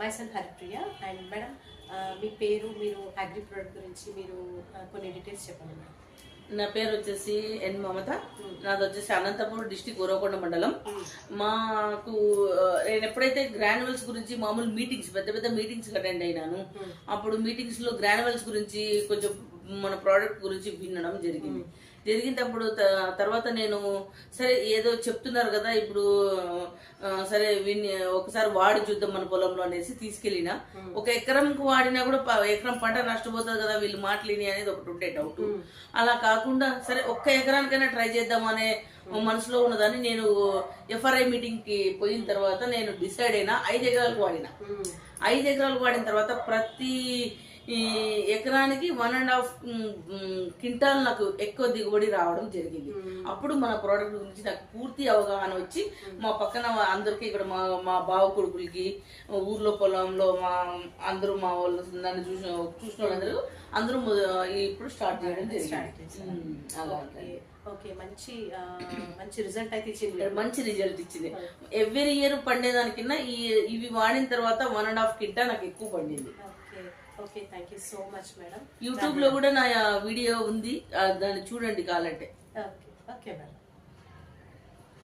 My son Haripriya and madam మీ పేరు మీరు అగ్రి ప్రొడక్ట్ గురించి మీరు కొన్ని డీటెయిల్స్ చెప్పండి మేడం. నా పేరు వచ్చేసి ఎన్ మమత. నాది వచ్చేసి అనంతపురం డిస్టిక్ ఉరవకొండ మండలం. మాకు నేను ఎప్పుడైతే గ్రానువల్స్ గురించి మామూలు మీటింగ్స్ పెద్ద పెద్ద మీటింగ్స్ అటెండ్ అయినాను అప్పుడు మీటింగ్స్లో గ్రానువల్స్ గురించి కొంచెం మన ప్రోడక్ట్ గురించి వినడం జరిగింది. జరిగినప్పుడు తర్వాత నేను సరే ఏదో చెప్తున్నారు కదా ఇప్పుడు సరే విని ఒకసారి వాడి చూద్దాం మన పొలంలో అనేసి తీసుకెళ్ళిన. ఒక ఎకరంకు వాడినా కూడా ఎకరం పంట నష్టపోతుంది కదా వీళ్ళు మాటలేని అనేది ఒకటి ఉండే డౌట్ అలా కాకుండా సరే ఒక్క ఎకరానికైనా ట్రై చేద్దాం అనే మనసులో ఉన్నదాన్ని నేను ఎఫ్ఆర్ఐ మీటింగ్కి పోయిన తర్వాత నేను డిసైడ్ అయినా ఐదు ఎకరాలకు వాడిన. ఐదు ఎకరాలకు వాడిన తర్వాత ప్రతి ఈ ఎకరానికి వన్ అండ్ హాఫ్ క్వింటాల్ నాకు ఎక్కువ దిగుబడి రావడం జరిగింది. అప్పుడు మన ప్రోడక్ట్ గురించి నాకు పూర్తి అవగాహన వచ్చి మా పక్కన అందరికీ ఇక్కడ మా మా బావ కొడుకులకి ఊర్లో పొలంలో మా అందరూ మా వాళ్ళు నన్ను చూసిన చూసిన వాళ్ళందరూ అందరూ ఇప్పుడు స్టార్ట్ చేయడం జరిగింది. అలా. ఓకే మంచి మంచి రిజల్ట్ అయితే ఇచ్చింది. మంచి రిజల్ట్ ఇచ్చింది. ఎవ్రీ ఇయర్ పండేదానికన్నా ఈ ఇవి వాడిన తర్వాత వన్ అండ్ హాఫ్ కింటా నాకు ఎక్కువ పండింది. Okay okay thank you so much madam యూట్యూబ్లో కూడా నా వీడియో ఉంది. దాన్ని చూడండి కావాలంటే. Okay okay madam